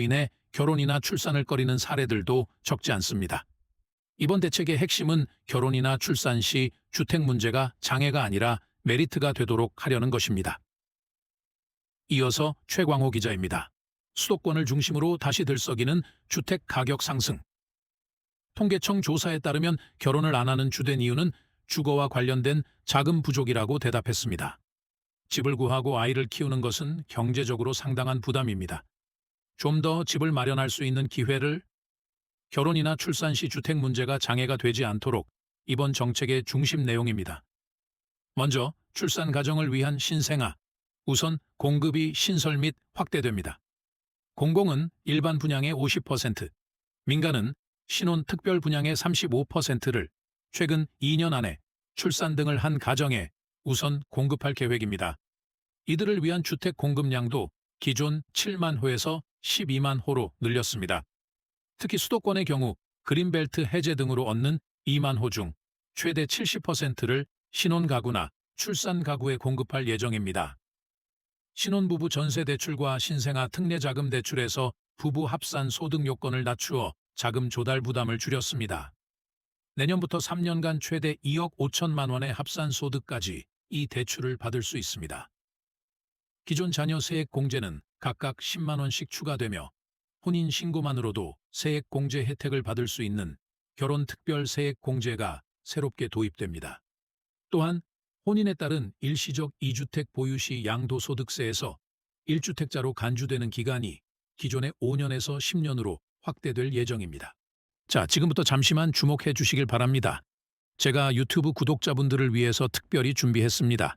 인해 결혼이나 출산을 꺼리는 사례들도 적지 않습니다. 이번 대책의 핵심은 결혼이나 출산 시 주택 문제가 장애가 아니라 메리트가 되도록 하려는 것입니다. 이어서 최광호 기자입니다. 수도권을 중심으로 다시 들썩이는 주택 가격 상승. 통계청 조사에 따르면 결혼을 안 하는 주된 이유는 주거와 관련된 자금 부족이라고 대답했습니다. 집을 구하고 아이를 키우는 것은 경제적으로 상당한 부담입니다. 좀 더 집을 마련할 수 있는 기회를 결혼이나 출산 시 주택 문제가 장애가 되지 않도록 이번 정책의 중심 내용입니다. 먼저 출산 가정을 위한 신생아, 우선 공급이 신설 및 확대됩니다. 공공은 일반 분양의 50%, 민간은 신혼 특별 분양의 35%를 최근 2년 안에 출산 등을 한 가정에 우선 공급할 계획입니다. 이들을 위한 주택 공급량도 기존 7만 호에서 12만 호로 늘렸습니다. 특히 수도권의 경우 그린벨트 해제 등으로 얻는 2만 호 중 최대 70%를 신혼가구나 출산 가구에 공급할 예정입니다. 신혼부부 전세대출과 신생아 특례자금 대출에서 부부 합산 소득 요건을 낮추어 자금 조달 부담을 줄였습니다. 내년부터 3년간 최대 2억 5천만 원의 합산 소득까지 이 대출을 받을 수 있습니다. 기존 자녀 세액 공제는 각각 10만 원씩 추가되며 혼인 신고만으로도 세액 공제 혜택을 받을 수 있는 결혼 특별 세액 공제가 새롭게 도입됩니다. 또한 혼인에 따른 일시적 2주택 보유 시 양도소득세에서 1주택자로 간주되는 기간이 기존의 5년에서 10년으로 확대될 예정입니다. 자, 지금부터 잠시만 주목해 주시길 바랍니다. 제가 유튜브 구독자분들을 위해서 특별히 준비했습니다.